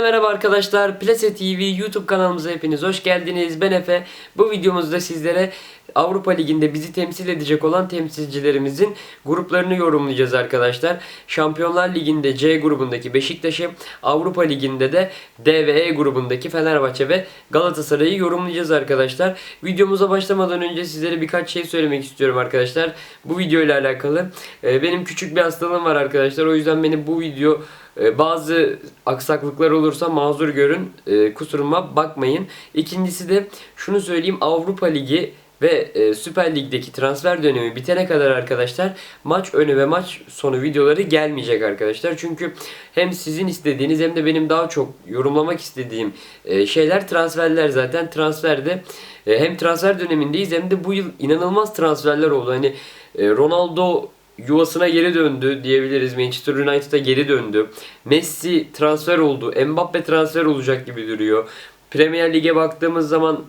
Merhaba arkadaşlar, Plase TV YouTube kanalımıza hepiniz hoş geldiniz. Ben Efe. Bu videomuzda sizlere Avrupa Ligi'nde bizi temsil edecek olan temsilcilerimizin gruplarını yorumlayacağız arkadaşlar. Şampiyonlar Ligi'nde C grubundaki Beşiktaş'ı, Avrupa Ligi'nde de D ve E grubundaki Fenerbahçe ve Galatasaray'ı yorumlayacağız arkadaşlar. Videomuza başlamadan önce sizlere birkaç şey söylemek istiyorum arkadaşlar. Bu video ile alakalı. Ee, Benim küçük bir hastalığım var arkadaşlar. O yüzden beni bu video ee, Bazı aksaklıklar olursa mazur görün. Ee, Kusuruma bakmayın. İkincisi de şunu söyleyeyim. Avrupa Ligi ve e, Süper Lig'deki transfer dönemi bitene kadar arkadaşlar maç önü ve maç sonu videoları gelmeyecek arkadaşlar. Çünkü hem sizin istediğiniz hem de benim daha çok yorumlamak istediğim e, şeyler transferler zaten transferde e, hem transfer dönemindeyiz hem de bu yıl inanılmaz transferler oldu. Hani e, Ronaldo yuvasına geri döndü diyebiliriz. Manchester United'a geri döndü. Messi transfer oldu. Mbappe transfer olacak gibi duruyor. Premier Lig'e baktığımız zaman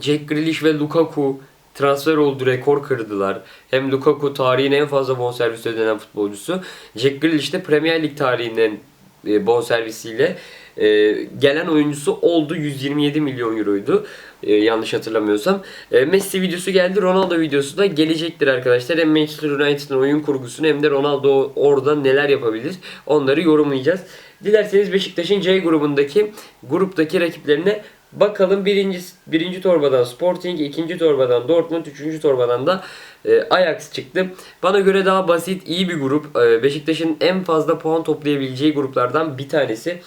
Jack Grealish ve Lukaku transfer oldu, rekor kırdılar. Hem Lukaku tarihin en fazla bonservis ödenen futbolcusu. Jack Grealish de Premier Lig tarihinden e, bonservisiyle e, gelen oyuncusu oldu. 127 milyon euroydu. E, yanlış hatırlamıyorsam. E, Messi videosu geldi. Ronaldo videosu da gelecektir arkadaşlar. Hem Manchester United'ın oyun kurgusunu hem de Ronaldo orada neler yapabilir onları yorumlayacağız. Dilerseniz Beşiktaş'ın C grubundaki gruptaki rakiplerine Bakalım birinci, birinci torbadan Sporting, ikinci torbadan Dortmund, üçüncü torbadan da e, Ajax çıktı. Bana göre daha basit, iyi bir grup. E, Beşiktaş'ın en fazla puan toplayabileceği gruplardan bir tanesi.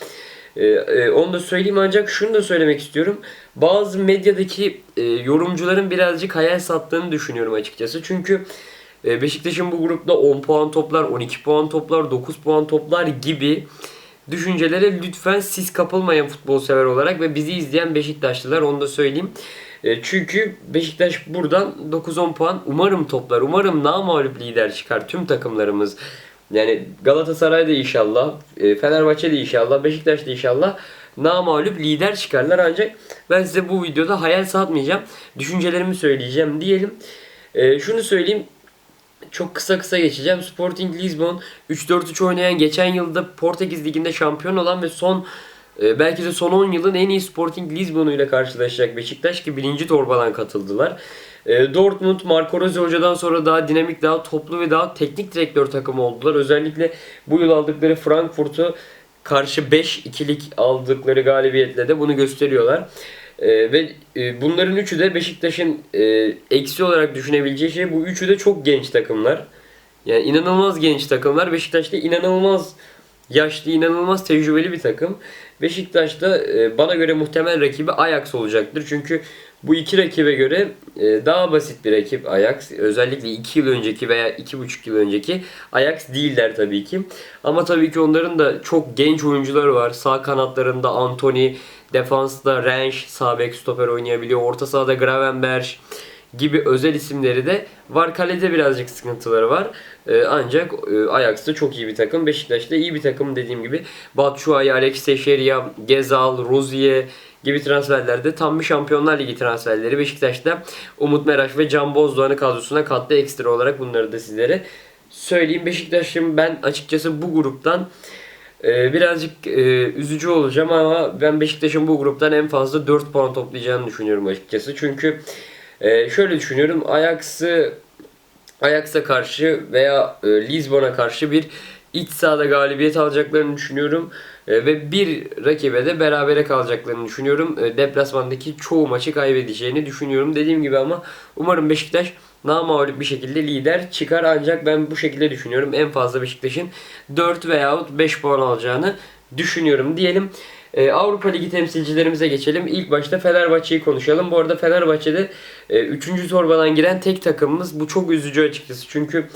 E, e, onu da söyleyeyim ancak şunu da söylemek istiyorum. Bazı medyadaki e, yorumcuların birazcık hayal sattığını düşünüyorum açıkçası. Çünkü e, Beşiktaş'ın bu grupta 10 puan toplar, 12 puan toplar, 9 puan toplar gibi düşüncelere lütfen siz kapılmayın futbol sever olarak ve bizi izleyen Beşiktaşlılar onu da söyleyeyim. E, Çünkü Beşiktaş buradan 9-10 puan umarım toplar. Umarım namağlup lider çıkar tüm takımlarımız. Yani Galatasaray da inşallah, e, Fenerbahçe de inşallah, Beşiktaş da inşallah namağlup lider çıkarlar. Ancak ben size bu videoda hayal satmayacağım. Düşüncelerimi söyleyeceğim diyelim. E, Şunu söyleyeyim. Çok kısa kısa geçeceğim. Sporting Lisbon 3-4-3 oynayan geçen yılda Portekiz Ligi'nde şampiyon olan ve son e, belki de son 10 yılın en iyi Sporting Lisbon'u ile karşılaşacak Beşiktaş ki birinci torbadan katıldılar. E, Dortmund Marco Rose hocadan sonra daha dinamik, daha toplu ve daha teknik direktör takımı oldular. Özellikle bu yıl aldıkları Frankfurt'u karşı 5-2'lik aldıkları galibiyetle de bunu gösteriyorlar. Ee, ve e, bunların üçü de Beşiktaş'ın e, eksi olarak düşünebileceği şey bu üçü de çok genç takımlar. Yani inanılmaz genç takımlar. Beşiktaş'ta inanılmaz yaşlı, inanılmaz tecrübeli bir takım. Beşiktaş'ta e, bana göre muhtemel rakibi Ajax olacaktır. Çünkü bu iki rakibe göre e, daha basit bir rakip Ajax. Özellikle 2 yıl önceki veya 2,5 yıl önceki Ajax değiller tabii ki. Ama tabii ki onların da çok genç oyuncuları var. Sağ kanatlarında Anthony, defansta Rensch, sağ bek stoper oynayabiliyor. Orta sahada Gravenberg gibi özel isimleri de var. Kalede birazcık sıkıntıları var. Ee, ancak e, Ajax'ta çok iyi bir takım. Beşiktaş'ta iyi bir takım dediğim gibi. Batshuayi, Alex Teixeira, Gezal, Rozier gibi transferlerde tam bir Şampiyonlar Ligi transferleri. Beşiktaş'ta Umut Meraş ve Can Bozdoğan'ı kadrosuna kattı ekstra olarak bunları da sizlere söyleyeyim. Beşiktaş'ın ben açıkçası bu gruptan ee, birazcık e, üzücü olacağım ama ben Beşiktaş'ın bu gruptan en fazla 4 puan toplayacağını düşünüyorum açıkçası. Çünkü e, şöyle düşünüyorum. Ajax'ı Ajax'a karşı veya e, Lisbon'a karşı bir iç sahada galibiyet alacaklarını düşünüyorum. E, ve bir rakibe de berabere kalacaklarını düşünüyorum. E, deplasmandaki çoğu maçı kaybedeceğini düşünüyorum. Dediğim gibi ama umarım Beşiktaş namağlup bir şekilde lider çıkar ancak ben bu şekilde düşünüyorum. En fazla Beşiktaş'ın 4 veyahut 5 puan alacağını düşünüyorum diyelim. Ee, Avrupa Ligi temsilcilerimize geçelim. İlk başta Fenerbahçe'yi konuşalım. Bu arada Fenerbahçe'de 3. E, torbadan giren tek takımımız. Bu çok üzücü açıkçası. Çünkü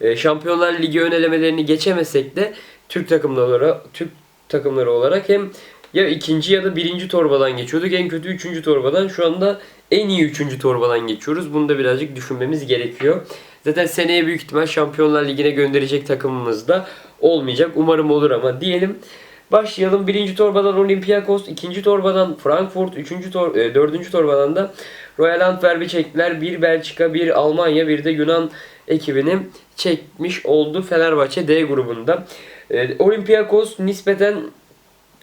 e, Şampiyonlar Ligi ön elemelerini geçemesek de Türk takımları Türk takımları olarak hem ya ikinci ya da birinci torbadan geçiyorduk. En kötü üçüncü torbadan. Şu anda en iyi üçüncü torbadan geçiyoruz. Bunu da birazcık düşünmemiz gerekiyor. Zaten seneye büyük ihtimal Şampiyonlar Ligi'ne gönderecek takımımız da olmayacak. Umarım olur ama diyelim. Başlayalım. Birinci torbadan Olympiakos, ikinci torbadan Frankfurt, üçüncü tor e, dördüncü torbadan da Royal Antwerp'i çektiler. Bir Belçika, bir Almanya, bir de Yunan ekibini çekmiş oldu Fenerbahçe D grubunda. E, Olympiakos nispeten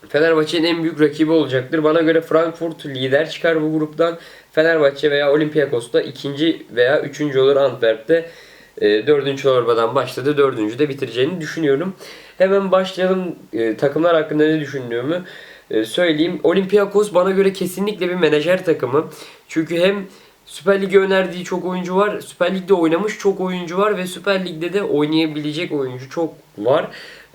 Fenerbahçe'nin en büyük rakibi olacaktır. Bana göre Frankfurt lider çıkar bu gruptan. Fenerbahçe veya Olympiakos da ikinci veya üçüncü olur Antwerp'te. E, dördüncü çorbadan başladı. Dördüncü de bitireceğini düşünüyorum. Hemen başlayalım e, takımlar hakkında ne düşündüğümü e, söyleyeyim. Olympiakos bana göre kesinlikle bir menajer takımı. Çünkü hem Süper Lig'e önerdiği çok oyuncu var. Süper Lig'de oynamış çok oyuncu var ve Süper Lig'de de oynayabilecek oyuncu çok var.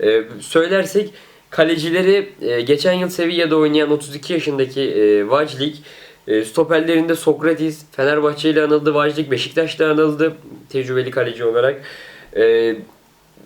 E, söylersek kalecileri e, geçen yıl Sevilla'da oynayan 32 yaşındaki e, Vajlik, e, stoperlerinde Sokratis, Fenerbahçe ile anıldı, Vajlik Beşiktaş'ta anıldı tecrübeli kaleci olarak. E,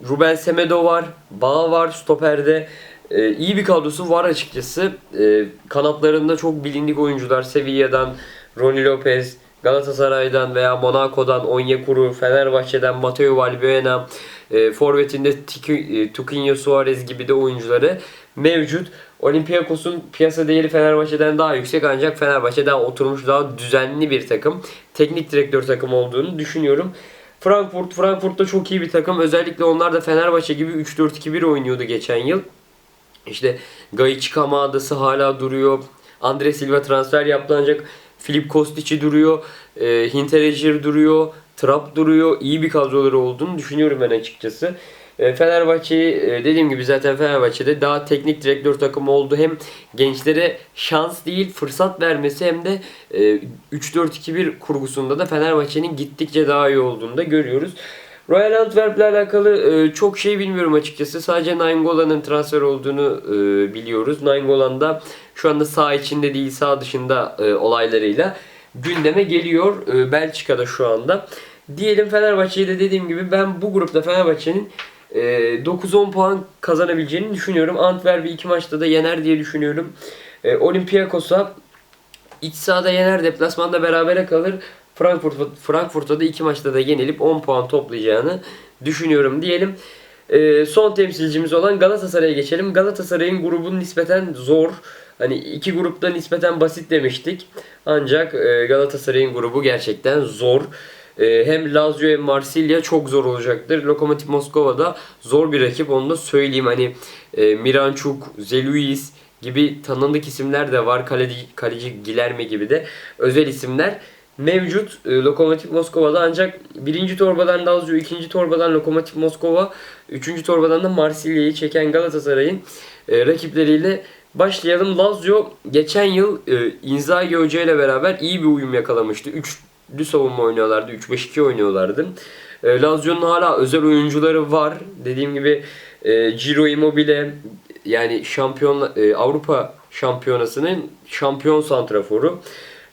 Ruben Semedo var, Bağ var stoperde. E, iyi bir kadrosu var açıkçası. E, kanatlarında çok bilindik oyuncular. Sevilla'dan Ronny Lopez, Galatasaray'dan veya Monaco'dan Onyekuru, Fenerbahçe'den Mateo Valbuena, e, forvetinde e, Tuquinho Suarez gibi de oyuncuları mevcut. Olympiakos'un piyasa değeri Fenerbahçe'den daha yüksek ancak Fenerbahçe daha oturmuş, daha düzenli bir takım. Teknik direktör takım olduğunu düşünüyorum. Frankfurt, Frankfurt'ta çok iyi bir takım. Özellikle onlar da Fenerbahçe gibi 3-4-2-1 oynuyordu geçen yıl. İşte Gayic Kamada'sı hala duruyor. Andre Silva transfer yaptı ancak Filip Kostic'i duruyor. E, Hinteregger duruyor. Trapp duruyor. İyi bir kadroları olduğunu düşünüyorum ben açıkçası. E, Fenerbahçe'yi e, dediğim gibi zaten Fenerbahçe'de daha teknik direktör takımı oldu. Hem gençlere şans değil fırsat vermesi hem de e, 3-4-2-1 kurgusunda da Fenerbahçe'nin gittikçe daha iyi olduğunu da görüyoruz. Royal Antwerp'le alakalı e, çok şey bilmiyorum açıkçası. Sadece Nainggolan'ın transfer olduğunu e, biliyoruz. Nainggolan da şu anda sağ içinde değil sağ dışında e, olaylarıyla gündeme geliyor e, Belçika'da şu anda. Diyelim Fenerbahçe'yi de dediğim gibi ben bu grupta Fenerbahçe'nin e, 9-10 puan kazanabileceğini düşünüyorum. Antwerp'i iki maçta da yener diye düşünüyorum. E, Olympiakos'a iç sahada yener, deplasmanda berabere kalır. Frankfurt Frankfurt'a da iki maçta da yenilip 10 puan toplayacağını düşünüyorum diyelim. Ee, son temsilcimiz olan Galatasaray'a geçelim. Galatasaray'ın grubun nispeten zor. Hani iki grupta nispeten basit demiştik. Ancak e, Galatasaray'ın grubu gerçekten zor. E, hem Lazio hem Marsilya çok zor olacaktır. Lokomotiv Moskova'da zor bir rakip onu da söyleyeyim. Hani e, Miranchuk, Zeluis gibi tanındık isimler de var. Kaleci, kaleci Gilerme gibi de özel isimler mevcut e, Lokomotiv Moskova'da ancak birinci torbadan Lazio, ikinci torbadan Lokomotiv Moskova, üçüncü torbadan da Marsilya'yı çeken Galatasaray'ın e, rakipleriyle başlayalım. Lazio geçen yıl e, Inzaghi Hoca ile beraber iyi bir uyum yakalamıştı. Üçlü savunma oynuyorlardı, 3-5-2 oynuyorlardı. E, Lazio'nun hala özel oyuncuları var. Dediğim gibi e, Ciro Immobile yani şampiyon e, Avrupa şampiyonasının şampiyon santraforu.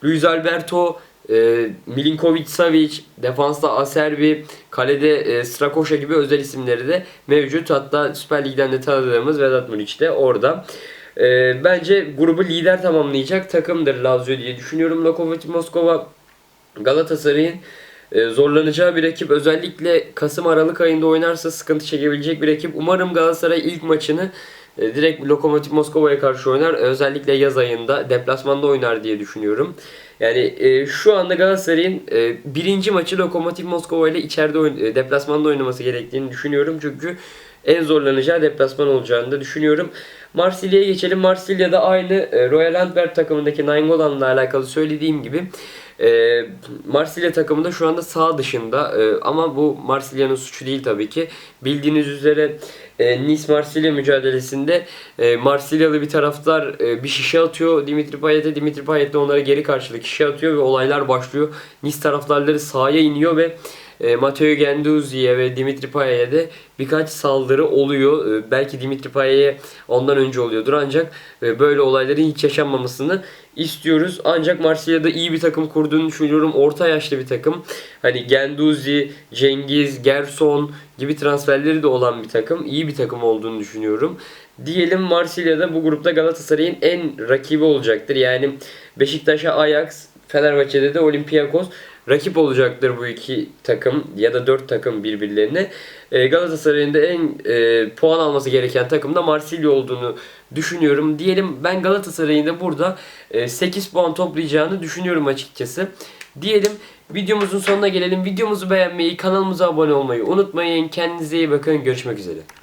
Luis Alberto e, Milinkovic Savic, defansta Aserbi, kalede e, Strakoşa gibi özel isimleri de mevcut. Hatta Süper Lig'den de tanıdığımız Vedat Muriç de orada. E, bence grubu lider tamamlayacak takımdır Lazio diye düşünüyorum. Lokomotiv Moskova Galatasaray'ın e, zorlanacağı bir rakip. Özellikle Kasım-Aralık ayında oynarsa sıkıntı çekebilecek bir rakip. Umarım Galatasaray ilk maçını e, direkt Lokomotiv Moskova'ya karşı oynar. Özellikle yaz ayında deplasmanda oynar diye düşünüyorum. Yani e, şu anda Galatasaray'ın e, birinci maçı Lokomotiv Moskova ile içeride oyn- e, deplasmanda oynaması gerektiğini düşünüyorum. Çünkü en zorlanacağı deplasman olacağını da düşünüyorum. Marsilya'ya geçelim. Marsilya'da aynı e, Royal Antwerp takımındaki Nainggolan'la alakalı söylediğim gibi e, Marsilya takımı da şu anda sağ dışında e, ama bu Marsilya'nın suçu değil tabii ki. Bildiğiniz üzere e, Nice Marsilya mücadelesinde e, Marsilyalı bir taraftar e, bir şişe atıyor Dimitri Payet'e. Dimitri Payet de onlara geri karşılık şişe atıyor ve olaylar başlıyor. Nice taraftarları sahaya iniyor ve e, Matteo Genduzi'ye ve Dimitri Payet'e de birkaç saldırı oluyor. E, belki Dimitri Payet'e ondan önce oluyordur ancak e, böyle olayların hiç yaşanmamasını istiyoruz. Ancak Marsilya'da iyi bir takım kurduğunu düşünüyorum. Orta yaşlı bir takım. Hani Genduzi, Cengiz, Gerson gibi transferleri de olan bir takım. İyi bir takım olduğunu düşünüyorum. Diyelim Marsilya'da bu grupta Galatasaray'ın en rakibi olacaktır. Yani Beşiktaş'a Ajax, Fenerbahçe'de de Olympiakos rakip olacaktır bu iki takım ya da dört takım birbirlerine. E, Galatasaray'ın da en e, puan alması gereken takım da Marsilya olduğunu düşünüyorum. Diyelim ben Galatasaray'ın da burada e, 8 puan toplayacağını düşünüyorum açıkçası. Diyelim videomuzun sonuna gelelim. Videomuzu beğenmeyi, kanalımıza abone olmayı unutmayın. Kendinize iyi bakın. Görüşmek üzere.